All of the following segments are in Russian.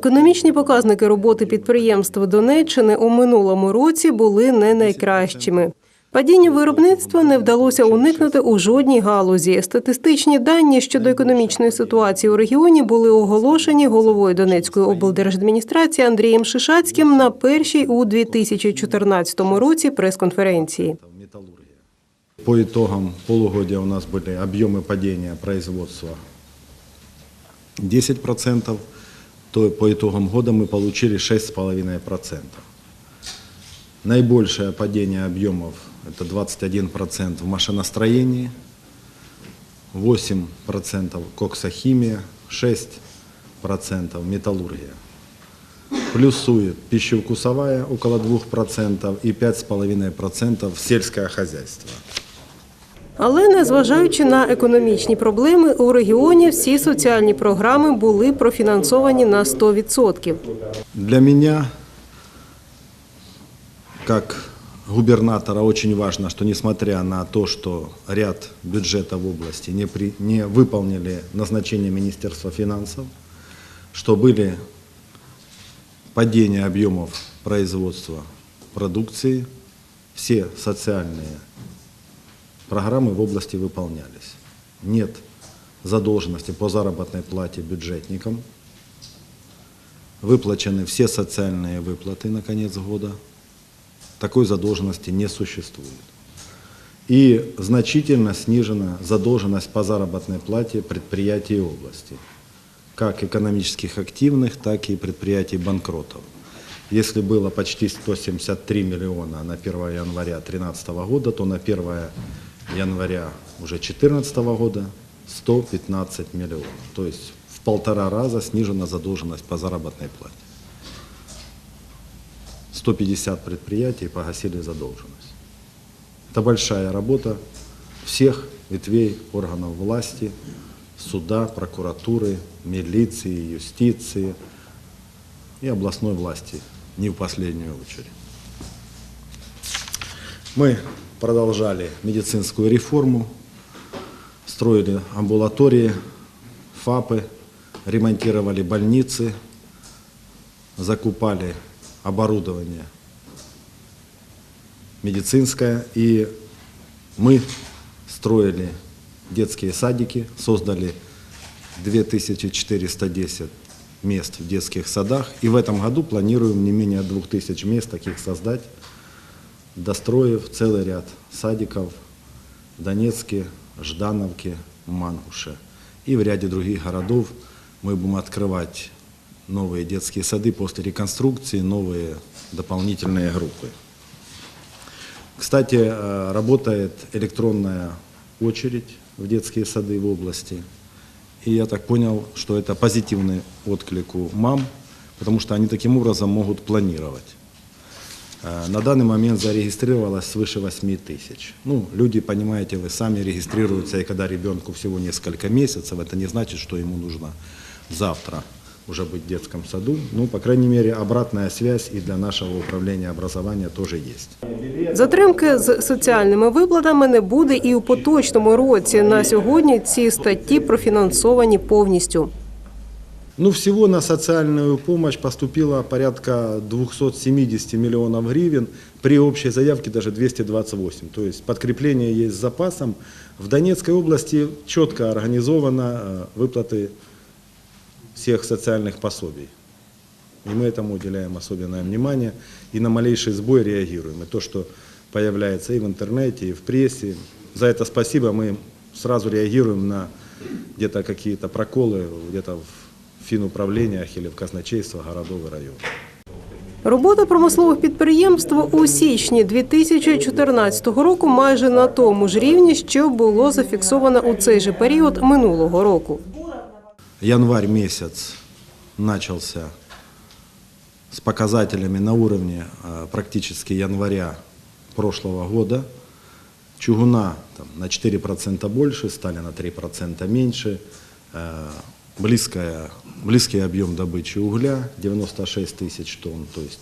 По итогам Економічні показники роботи підприємств Донеччини у минулому році були не найкращими. Падіння виробництва не вдалося уникнути у жодній галузі. Статистичні дані щодо економічної ситуації у регіоні були оголошені головою Донецької облдержадміністрації Андрієм Шишацьким на першій у 2014 році прес-конференції. это металлургия. По итогам полугодия у нас были объемы падения производства 10%, то по итогам года мы получили 6,5%. Наибольшее падение объемов – это 21% в машиностроении, 8% коксохимия, 6% металлургия. Плюсует пищевкусовая около 2% и 5,5% сельское хозяйство. Але незважаючи на економічні проблеми, у регіоні всі соціальні програми були профінансовані на 100%. Для меня, как губернатора, очень важно, что несмотря на то, что ряд бюджетов в области не, при- не выполнили назначение Министерства финансов, что были падения объемов производства продукции, все социальные программы в области выполнялись. Нет задолженности по заработной плате бюджетникам, выплачены все социальные выплаты на конец года. Такой задолженности не существует. И значительно снижена задолженность по заработной плате предприятий области, как экономических активных, так и предприятий банкротов. Если было почти 173 миллиона на 1 января 2013 года, то на 1 января уже 2014 года 115 миллионов. То есть в полтора раза снижена задолженность по заработной плате. 150 предприятий погасили задолженность. Это большая работа всех ветвей органов власти, суда, прокуратуры, милиции, юстиции и областной власти, не в последнюю очередь. Мы продолжали медицинскую реформу, строили амбулатории, ФАПы, ремонтировали больницы, закупали оборудование медицинское, и мы строили детские садики, создали 2410 мест в детских садах, и в этом году планируем не менее 2000 мест таких создать, достроив целый ряд садиков в Донецке, Ждановке, Мангуше. И в ряде других городов мы будем открывать новые детские сады после реконструкции, новые дополнительные группы. Кстати, э, работает электронная очередь в детские сады в области. И я так понял, что это позитивный отклик у мам, потому что они таким образом могут планировать. Э, На данный момент зарегистрировалось свыше 8 тысяч. Ну, люди, понимаете, вы сами регистрируются, и когда ребенку всего несколько месяцев, это не значит, что ему нужно завтра уже быть в детском саду. Ну, по крайней мере, обратная связь и для нашего управления образования тоже есть. Затримки з соціальними виплатами не буде і у поточному році. На сьогодні ці статті профінансовані повністю. Ну, всего на социальную помощь поступило порядка 270 миллионов гривен, при общей заявке даже 228. То есть подкрепление есть с запасом. В Донецкой области четко организовано э, выплаты всех социальных пособий. И мы этому уделяем особенное внимание и на малейший сбой реагируем. И то, что появляется и в интернете, и в прессе, за это спасибо, мы сразу реагируем на где-то какие-то проколы, где-то в финуправлениях или в казначействах городов и районов. Робота промислових підприємств у січні 2014 року майже на тому ж рівні, що було зафіксовано у цей же період минулого року. Январь месяц начался с показателями на уровне э, практически января прошлого года. Чугуна там, на 4% больше, стали на 3% меньше. Близкая, близкий объем добычи угля 96 тысяч тонн, то есть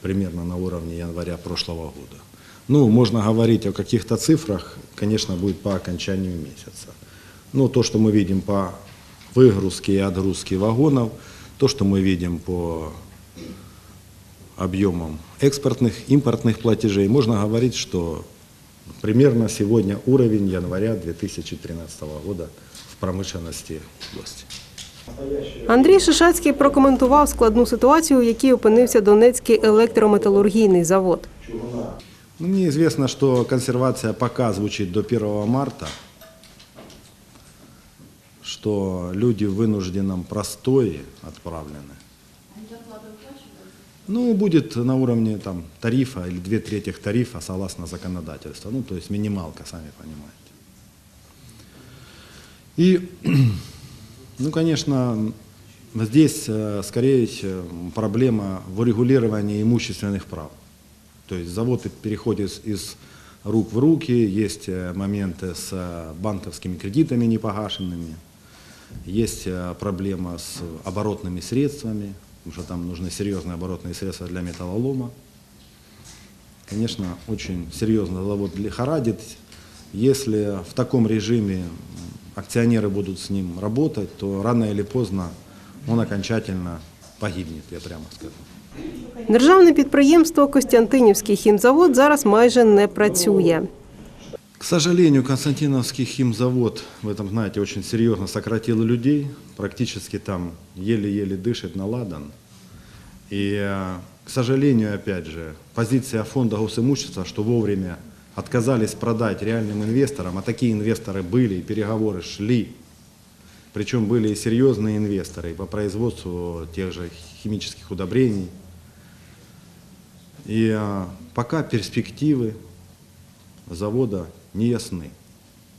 примерно на уровне января прошлого года. Ну, можно говорить о каких-то цифрах, конечно, будет по окончанию месяца. Но то, что мы видим по выгрузке и отгрузке вагонов, То, что мы видим по объемам экспортных, импортных платежей, можно говорить, что примерно сегодня уровень января 2013 года промышленности области. Андрій Шишацький прокоментував складну ситуацію, у якій опинився Донецький електрометалургійний завод. Ну, мне известно, что консервация пока звучит до 1 марта, что люди в вынужденном простое отправлены. Ну, будет на уровне там, тарифа или две трети тарифа согласно законодательству. Ну, то есть минималка, сами понимаете. И, ну, конечно, здесь э, скорее э, проблема в урегулировании имущественных прав. То есть завод переходит из- рук в руки, есть э, моменты с банковскими кредитами непогашенными, есть проблема с оборотными средствами, потому что там нужны серьезные оборотные средства для металлолома. Конечно, очень серьезно завод лихорадит. Если в таком режиме акционеры будут с ним работать, то рано или поздно он окончательно погибнет, я прямо скажу. Державне підприємство Костянтинівський хімзавод зараз майже не працює. К сожалению, Константиновский химзавод в этом, знаете, очень серьезно сократил людей. Практически там еле-еле дышит наладан. И, э, к сожалению, опять же, позиция фонда госимущества, что вовремя отказались продать реальным инвесторам, а такие инвесторы были, и переговоры шли. Причем были и серьезные инвесторы по производству тех же химических удобрений. И э, пока перспективы завода не ясны.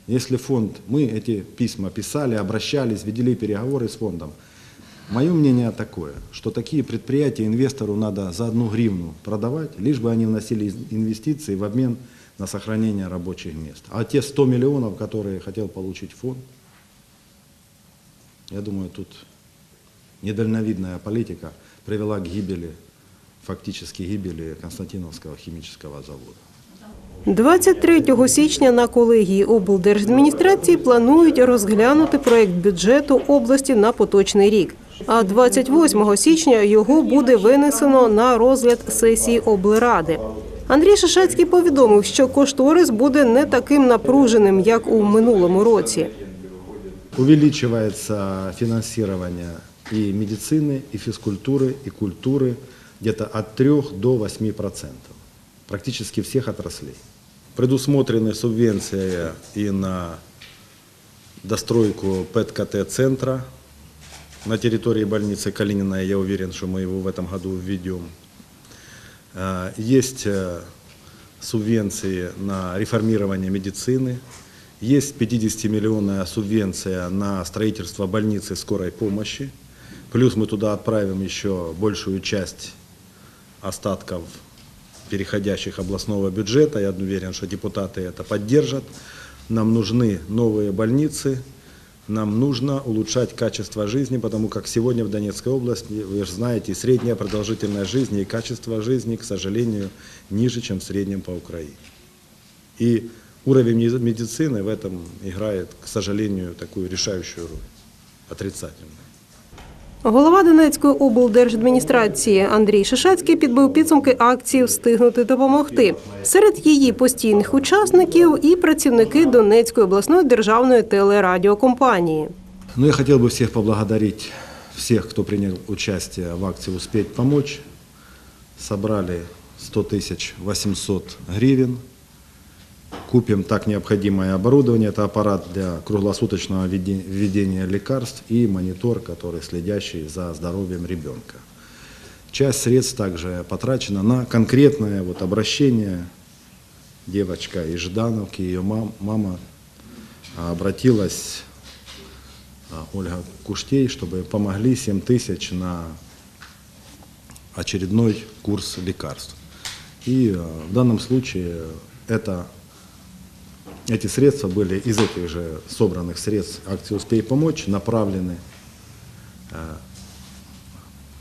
Если фонд, мы эти письма писали, обращались, ведели переговоры с фондом. Мое мнение такое, что такие предприятия инвестору надо за одну гривну продавать, лишь бы они вносили инвестиции в обмен на сохранение рабочих мест. А те 100 миллионов, которые хотел получить фонд, я думаю, тут недальновидная политика привела к гибели, фактически гибели Константиновского химического завода. 23 січня на колегії облдержадміністрації планують розглянути проект бюджету області на поточний рік. А 28 січня його буде винесено на розгляд сесії облради. Андрій Шишацький повідомив, що кошторис буде не таким напруженим, як у минулому році. Увеличивается финансирование и медицины, и физкультуры, и культуры где-то от 3 до 8 процентов. Практически всех отраслей. Предусмотрены субвенции и на достройку ПЭТ-КТ-центра на территории больницы Калинина. Я уверен, что мы его в этом году введем. Э, Есть э, субвенции на реформирование медицины, есть 50-миллионная субвенция на строительство больницы скорой помощи, плюс мы туда отправим еще большую часть остатков переходящих областного бюджета. Я уверен, что депутаты это поддержат. Нам нужны новые больницы, нам нужно улучшать качество жизни, потому как сегодня в Донецкой области, вы же знаете, средняя продолжительность жизни и качество жизни, к сожалению, ниже, чем в среднем по Украине. И уровень меди- медицины в этом играет, к сожалению, такую решающую роль, отрицательную. Голова Донецької облдержадміністрації Андрій Шишацький підбив підсумки акції Встигнути допомогти. Серед її постійних учасників і працівники Донецької обласної державної телерадіокомпанії. Ну, я хотел бы всех поблагодарить, всех, кто принял участие в акции «Успеть помочь». Собрали 100 тысяч 800 гривен. Купим так необходимое оборудование. Это аппарат для круглосуточного введения лекарств и монитор, который следящий за здоровьем ребенка. Часть средств также потрачена на конкретное вот обращение. Девочка из Ждановки, ее мам- мама а, обратилась а, Ольга Куштей, чтобы помогли 7 тысяч на очередной курс лекарств. И э, в данном случае это, эти средства были из этих же собранных средств акции «Успей помочь» направлены э,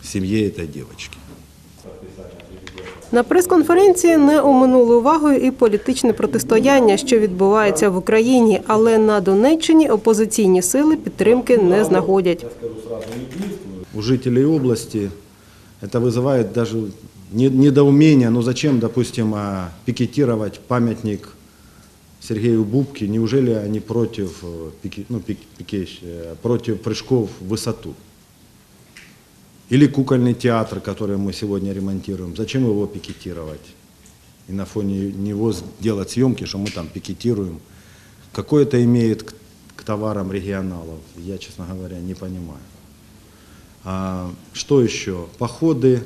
семье этой девочки. На прес-конференції не оминули увагою і політичне протистояння, що відбувається в Україні, але на Донеччині опозиційні сили підтримки не знаходять. У жителей области это вызывает даже не- недоумение, ну зачем, допустим, а, пикетировать памятник Сергею Бубке, неужели они против, э, пике- ну, пик- пикещ- э, против прыжков в высоту? Или кукольный театр, который мы сегодня ремонтируем, зачем его пикетировать? И на фоне него делать съемки, что мы там пикетируем. Какое это имеет к, к товарам регионалов, я, честно говоря, не понимаю. А, что еще? Походы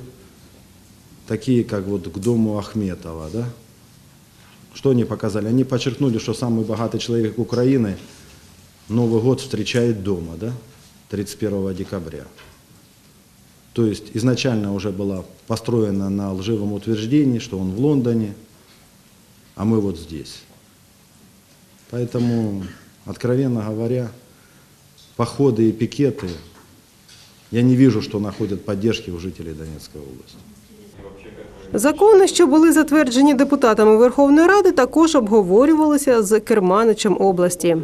такие, как вот к дому Ахметова, да? Что они показали? Они подчеркнули, что самый богатый человек Украины Новый год встречает дома, да? 31 декабря. То есть изначально уже была построена на лживом утверждении, что он в Лондоне, а мы вот здесь. Поэтому, откровенно говоря, походы и пикеты, я не вижу, что находят поддержки у жителей Донецкой области. Закони, що були затверджені депутатами Верховної Ради, також обговорювалися з керманичем області.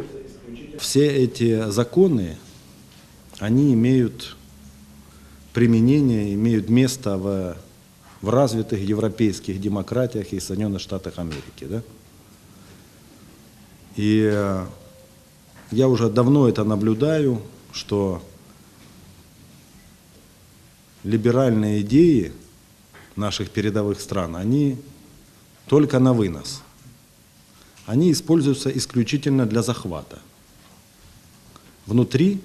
Все эти законы, они имеют применение, имеют место в, в развитых европейских демократиях и Соединенных Штатах Америки. Да? И э, я уже давно это наблюдаю, что либеральные идеи наших передовых стран, они только на вынос. Они используются исключительно для захвата. Внутри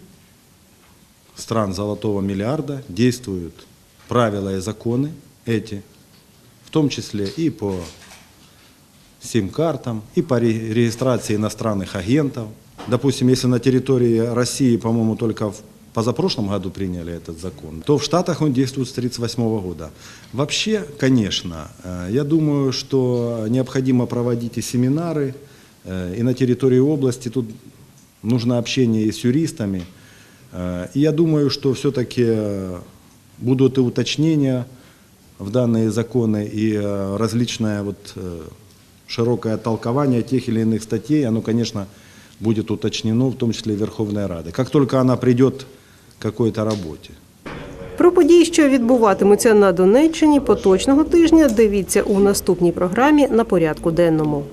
стран золотого миллиарда действуют правила и законы эти, в том числе и по сим-картам, и по ре- регистрации иностранных агентов. Допустим, если на территории России, по-моему, только в позапрошлом году приняли этот закон, то в Штатах он действует с 1938 года. Вообще, конечно, э, я думаю, что необходимо проводить и семинары, э, и на территории области тут нужно общение и с юристами. Э, И я думаю, что все-таки будут и уточнения в данные законы, и различное вот широкое толкование тех или иных статей, оно, конечно, будет уточнено, в том числе и Верховной Рады. Как только она придет какой-то работе. Про події, що відбуватимуться на Донеччині поточного тижня, дивіться у наступній програмі на порядку денному.